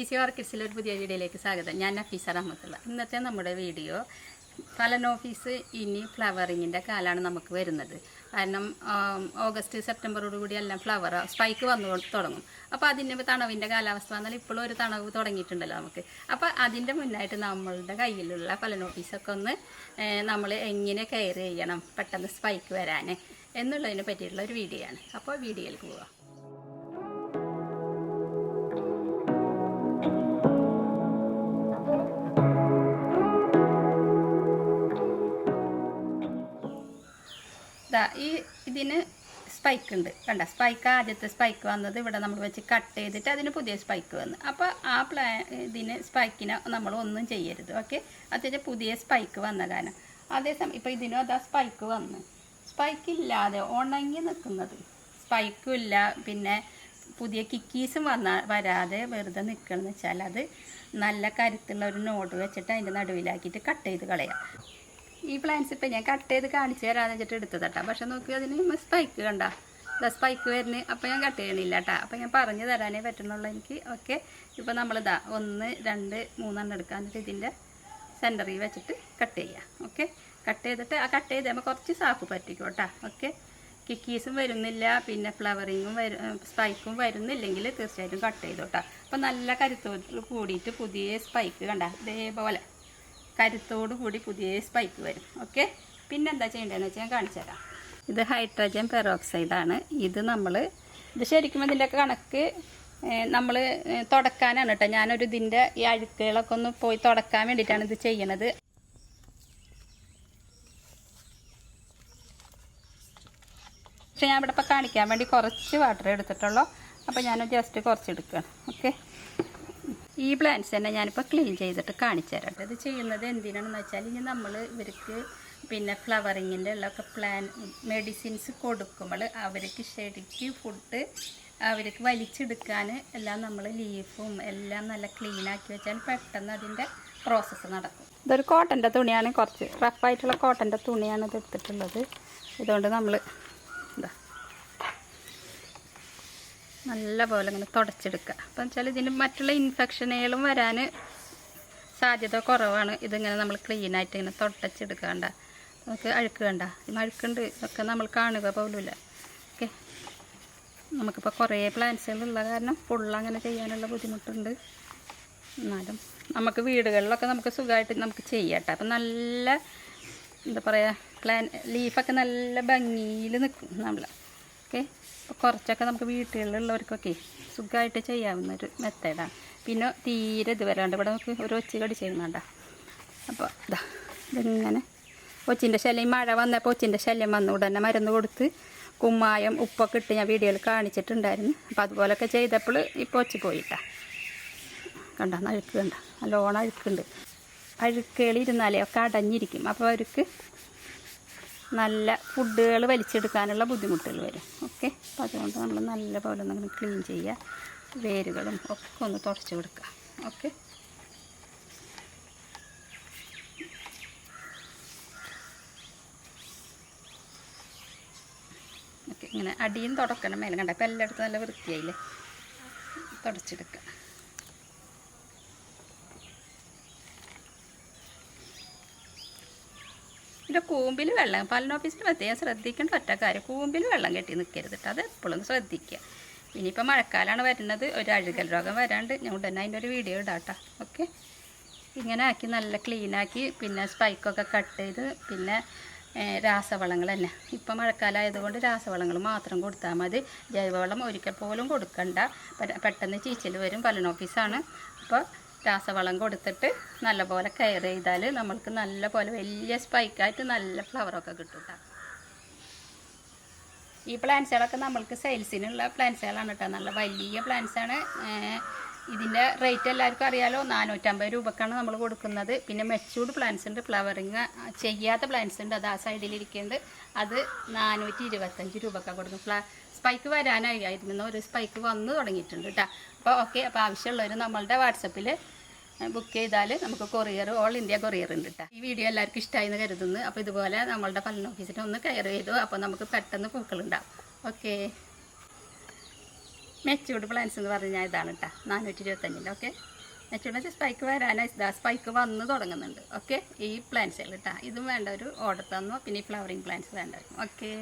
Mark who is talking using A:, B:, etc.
A: Easy വർക്കിഡ്സിലെ ഒരു പുതിയ വീഡിയോയിലേക്ക് സ്വാഗതം. ഞാൻ നഫീസ റഹ്മത്തുള്ള. ഇന്നത്തെ നമ്മുടെ വീഡിയോ ഫലൻ ഓഫീസ് ഇനി ഫ്ലവറിങ്ങിന്റെ കാലമാണ് നമുക്ക് വരുന്നത്. കാരണം ഓഗസ്റ്റ് സെപ്റ്റംബറോട് കൂടി എല്ലാം ഫ്ലവർ സ്പൈക്ക് വന്നു തുടങ്ങും. അപ്പോൾ അതിന്റെ തണവിന്റെ കാലാവസ്ഥ വന്നാൽ ഇപ്പോഴും ഒരു തണവ് തുടങ്ങിയിട്ടുണ്ടല്ലോ നമുക്ക്. അപ്പോൾ അതിന്റെ മുന്നായിട്ട് നമ്മളുടെ കയ്യിലുള്ള ഫലൻ ഓഫീസൊക്കെ ഒന്ന് നമ്മൾ എങ്ങനെ കെയർ ചെയ്യണം പെട്ടെന്ന് സ്പൈക്ക് വരാൻ എന്നുള്ളതിനെ പറ്റിയിട്ടുള്ള ഒരു വീഡിയോ ആണ് അപ്പോൾ വീഡിയോയിലേക്ക് പോവാം. ദാ ഈ ഇതിന് സ്പൈക്ക് ഉണ്ട്. കണ്ട സ്പൈക്ക് ആദ്യത്തെ സ്പൈക്ക് വന്നത് ഇവിടെ നമ്മൾ വെച്ച് കട്ട് ചെയ്തിട്ട് അതിന് പുതിയ സ്പൈക്ക് വന്നു. അപ്പോൾ ആ പ്ലാ ഇതിന് സ്പൈക്കിനെ നമ്മൾ ഒന്നും ചെയ്യരുത് ഓക്കെ അത്യാവശ്യം പുതിയ സ്പൈക്ക് വന്ന കാരണം. അതേസമയം ഇപ്പോൾ ഇതിനും അതാ സ്പൈക്ക് വന്ന്. സ്പൈക്ക് ഇല്ലാതെ ഉണങ്ങി നിൽക്കുന്നത്. സ്പൈക്കും ഇല്ല പിന്നെ പുതിയ കിക്കീസും വന്ന വരാതെ വെറുതെ നിൽക്കണമെന്ന് വെച്ചാൽ അത് നല്ല കരുത്തുള്ള ഒരു നോട്ട് വെച്ചിട്ട് അതിന്റെ നടുവിലാക്കിയിട്ട് കട്ട് ചെയ്ത് കളയാം. ഈ പ്ലാന്റ്സ് ഇപ്പം ഞാൻ കട്ട് ചെയ്ത് കാണിച്ചു തരാമെന്ന് വെച്ചിട്ട് എടുത്തതട്ടാ. പക്ഷെ നോക്കി അതിന് സ്പൈക്ക് കണ്ട. സ്പൈക്ക് വരുന്നു. അപ്പം ഞാൻ കട്ട് ചെയ്യണില്ല കേട്ടോ അപ്പം ഞാൻ പറഞ്ഞു തരാനേ പറ്റുന്നുള്ളൂ എനിക്ക്. ഓക്കെ ഇപ്പം നമ്മളിതാ ഒന്ന് രണ്ട് മൂന്നെണ്ണം എടുക്കാൻ എന്നിട്ട് ഇതിന്റെ സെന്ററിൽ വെച്ചിട്ട് കട്ട് ചെയ്യാം. ഓക്കെ കട്ട് ചെയ്തിട്ട് ആ കട്ട് ചെയ്ത് കഴിയുമ്പോൾ കുറച്ച് സാഫ് പറ്റിക്കും കേട്ടോ ഓക്കെ കിക്കീസും വരുന്നില്ല. പിന്നെ ഫ്ലവറിങ്ങും വരും സ്പൈക്കും വരുന്നില്ലെങ്കിൽ തീർച്ചയായിട്ടും കട്ട് ചെയ്തോട്ടോ. അപ്പം നല്ല കരുത്തോട്ട് കൂടിയിട്ട് പുതിയ സ്പൈക്ക് കണ്ട. ഇതേപോലെ. കരുത്തോടു കൂടി പുതിയ സ്പൈക്ക് വരും. ഓക്കെ പിന്നെന്താ ചെയ്യേണ്ടതെന്ന് വെച്ചാൽ ഞാൻ കാണിച്ചു തരാം ഇത് ഹൈഡ്രജൻ പെറോക്സൈഡാണ് ഇത് നമ്മൾ ഇത് ശരിക്കും ഇതിന്റെ കണക്ക് നമ്മൾ തുടക്കാനാണ് കേട്ടോ ഞാനൊരു ഇതിന്റെ ഈ അഴുക്കുകളൊക്കെ ഒന്ന് പോയി തുടക്കാൻ വേണ്ടിയിട്ടാണ് ഇത് ചെയ്യണത്. പക്ഷെ ഞാൻ ഇവിടെ ഇപ്പോൾ കാണിക്കാൻ വേണ്ടി കുറച്ച് വാട്ടർ എടുത്തിട്ടുള്ളൂ. അപ്പോൾ ഞാൻ ജസ്റ്റ് കുറച്ച് എടുക്കുകയാണ് ഓക്കെ ഈ പ്ലാന്റ്സ് തന്നെ ഞാനിപ്പോൾ ക്ലീൻ ചെയ്തിട്ട് കാണിച്ചു തരാം ഇത് ചെയ്യുന്നത് എന്തിനാണെന്ന് വെച്ചാൽ ഇനി നമ്മൾ ഇവർക്ക് പിന്നെ ഫ്ലവറിങ്ങിന്റെ ഉള്ളൊക്കെ പ്ലാൻ മെഡിസിൻസ് കൊടുക്കുമ്പോൾ അവർക്ക് ശരിക്കും ഫുഡ് അവർക്ക് വലിച്ചെടുക്കാൻ എല്ലാം നമ്മൾ ലീഫും എല്ലാം നല്ല ക്ലീൻ ആക്കി വെച്ചാൽ പെട്ടെന്ന് അതിന്റെ പ്രോസസ്സ് നടക്കും. ഇതൊരു കോട്ടന്റെ തുണിയാണ്. കുറച്ച് റഫായിട്ടുള്ള കോട്ടന്റെ തുണിയാണ് ഇത് എടുത്തിട്ടുള്ളത്. ഇതുകൊണ്ട് നമ്മൾ നല്ല പോലെ ഇങ്ങനെ തുടച്ചെടുക്കുക. അപ്പം വെച്ചാൽ ഇതിന് മറ്റുള്ള ഇൻഫെക്ഷനുകളും വരാൻ സാധ്യത കുറവാണ്. ഇതിങ്ങനെ നമ്മൾ ക്ലീനായിട്ട് ഇങ്ങനെ തുടച്ചെടുക്കണ്ട. നമുക്ക് അഴുക്ക് വേണ്ട അഴുക്കുണ്ട് ഒക്കെ നമ്മൾ കാണുക പോലുമില്ല. ഓക്കെ. നമുക്കിപ്പോൾ കുറേ പ്ലാന്റ്സുകളുള്ള കാരണം ഫുള്ള് അങ്ങനെ ചെയ്യാനുള്ള ബുദ്ധിമുട്ടുണ്ട്. എന്നാലും നമുക്ക് വീടുകളിലൊക്കെ നമുക്ക് സുഖമായിട്ട് നമുക്ക് ചെയ്യാം കേട്ടോ. അപ്പം നല്ല എന്താ പറയുക പ്ലാൻ ലീഫൊക്കെ നല്ല ഭംഗിയിൽ നിൽക്കും നമ്മൾ ഓക്കെ അപ്പോൾ കുറച്ചൊക്കെ നമുക്ക് വീട്ടുകളിലുള്ളവർക്കൊക്കെ സുഖമായിട്ട് ചെയ്യാവുന്ന ഒരു മെത്തേഡാണ്. പിന്നെ തീരെ ഇത് വരാണ്ട് ഇവിടെ നമുക്ക് ഒരു ഒച്ച കടിച്ചിരുന്നുണ്ട അപ്പോൾ ഇതാ ഇതിങ്ങനെ? ഒച്ചിന്റെ ശല്യം മഴ വന്നപ്പോൾ ഒച്ചിന്റെ ശല്യം വന്നു ഉടനെ മരുന്ന് കൊടുത്ത് കുമ്മായം ഉപ്പൊക്കെ ഇട്ട് ഞാൻ വീഡിയോയിൽ കാണിച്ചിട്ടുണ്ടായിരുന്നു. അപ്പോൾ അതുപോലൊക്കെ ചെയ്തപ്പോൾ ഇപ്പോൾ ഒച്ച പോയിട്ടാ. കണ്ട അഴുക്ക് കണ്ട. നല്ലോണം അഴുക്കുണ്ട്. അഴുക്കുകളിരുന്നാലേ ഒക്കെ അടഞ്ഞിരിക്കും. അപ്പോൾ അവർക്ക് നല്ല ഫുഡുകൾ വലിച്ചെടുക്കാനുള്ള ബുദ്ധിമുട്ടുകൾ വരും. ഓക്കെ? അപ്പോൾ അതുകൊണ്ട് നമ്മൾ നല്ല പോലെ ഒന്ന് ക്ലീൻ ചെയ്യുക. വേരുകളും ഒക്കെ ഒന്ന് തുടച്ച് കൊടുക്കുക. ഓക്കെ? ഓക്കെ ഇങ്ങനെ അടിയും തുടക്കണം മേലെ. കണ്ട? അപ്പോൾ എല്ലായിടത്തും നല്ല വൃത്തിയായില്ലേ? തുടച്ചെടുക്കുക പിന്നെ കൂമ്പിൽ വെള്ളം പല്ലിനോഫീസിൽ പ്രത്യേകം ശ്രദ്ധിക്കേണ്ട ഒറ്റ കാര്യം കൂമ്പിൽ വെള്ളം കെട്ടി നിൽക്കരുത് കേട്ടോ അത് എപ്പോഴും ശ്രദ്ധിക്കുക ഇനിയിപ്പോൾ മഴക്കാലമാണ് വരുന്നത് ഒരു അഴുകൽ രോഗം വരാണ്ട് ഞാൻ ഉടനെ അതിന്റെ ഒരു വീഡിയോ ഇടാട്ടോ ഓക്കെ ഇങ്ങനെ ആക്കി നല്ല ക്ലീനാക്കി പിന്നെ സ്പൈക്കൊക്കെ കട്ട് ചെയ്ത് പിന്നെ രാസവളങ്ങൾ തന്നെ. ഇപ്പം മഴക്കാലം ആയതുകൊണ്ട് രാസവളങ്ങൾ മാത്രം കൊടുത്താൽ മതി. ജൈവവളം ഒരിക്കൽ പോലും കൊടുക്കണ്ട. പെട്ടെന്ന് ചീച്ചൽ വരും പലനോഫീസാണ് അപ്പോൾ രാസവളം കൊടുത്തിട്ട് നല്ലപോലെ കെയർ ചെയ്താൽ നമ്മൾക്ക് നല്ല പോലെ വലിയ സ്പൈക്കായിട്ട് നല്ല ഫ്ലവറൊക്കെ കിട്ടും കേട്ടോ ഈ പ്ലാന്റ്സുകളൊക്കെ നമ്മൾക്ക് സെയിൽസിനുള്ള പ്ലാന്റ്സുകളാണ് കേട്ടോ നല്ല വലിയ പ്ലാന്റ്സാണ് ഇതിന്റെ റേറ്റ് എല്ലാവർക്കും അറിയാലോ? നാനൂറ്റമ്പത് രൂപക്കാണ് നമ്മൾ കൊടുക്കുന്നത്. പിന്നെ മെച്ചൂർഡ് പ്ലാന്റ്സ് ഉണ്ട്. ഫ്ലവറിങ് ചെയ്യാത്ത പ്ലാന്റ്സ് ഉണ്ട്. അത് ആ സൈഡിലിരിക്കുന്നുണ്ട് അത് നാനൂറ്റി ഇരുപത്തഞ്ച് രൂപക്കാണ് കൊടുക്കുന്നത് സ്പൈക്ക് വരാനായിരുന്നു ഒരു സ്പൈക്ക് വന്ന് തുടങ്ങിയിട്ടുണ്ട് കേട്ടോ അപ്പോൾ ഓക്കെ അപ്പോൾ ആവശ്യമുള്ളവർ നമ്മളുടെ വാട്സപ്പിൽ ബുക്ക് ചെയ്താൽ നമുക്ക് കൊറിയർ ഓൾ ഇന്ത്യ കൊറിയർ ഉണ്ട് കേട്ടോ ഈ വീഡിയോ എല്ലാവർക്കും ഇഷ്ടമായി എന്ന് കരുതുന്നു. അപ്പോൾ ഇതുപോലെ നമ്മളുടെ പല്ലൻ ഓഫീസിൽ ഒന്ന് കയർ ചെയ്തു. അപ്പോൾ നമുക്ക് പെട്ടെന്ന് പൂക്കളുണ്ടാവും ഓക്കെ മെച്ചൂർഡ് പ്ലാൻസ് എന്ന് പറഞ്ഞാൽ ഇതാണ് കേട്ടോ നാനൂറ്റി ഇരുപത്തഞ്ചിന്റെ ഓക്കെ മെച്ചൂർഡ് വെച്ചാൽ സ്പൈക്ക് വരാനായി. ഇതാ സ്പൈക്ക് വന്ന് തുടങ്ങുന്നുണ്ട്. ഓക്കെ ഈ പ്ലാന്റ്സുകൾ കേട്ടോ ഇതും വേണ്ട ഒരു ഓർഡർ തന്നു. പിന്നെ ഈ ഫ്ലവറിങ് പ്ലാന്റ്സ് വേണ്ട. ഓക്കെ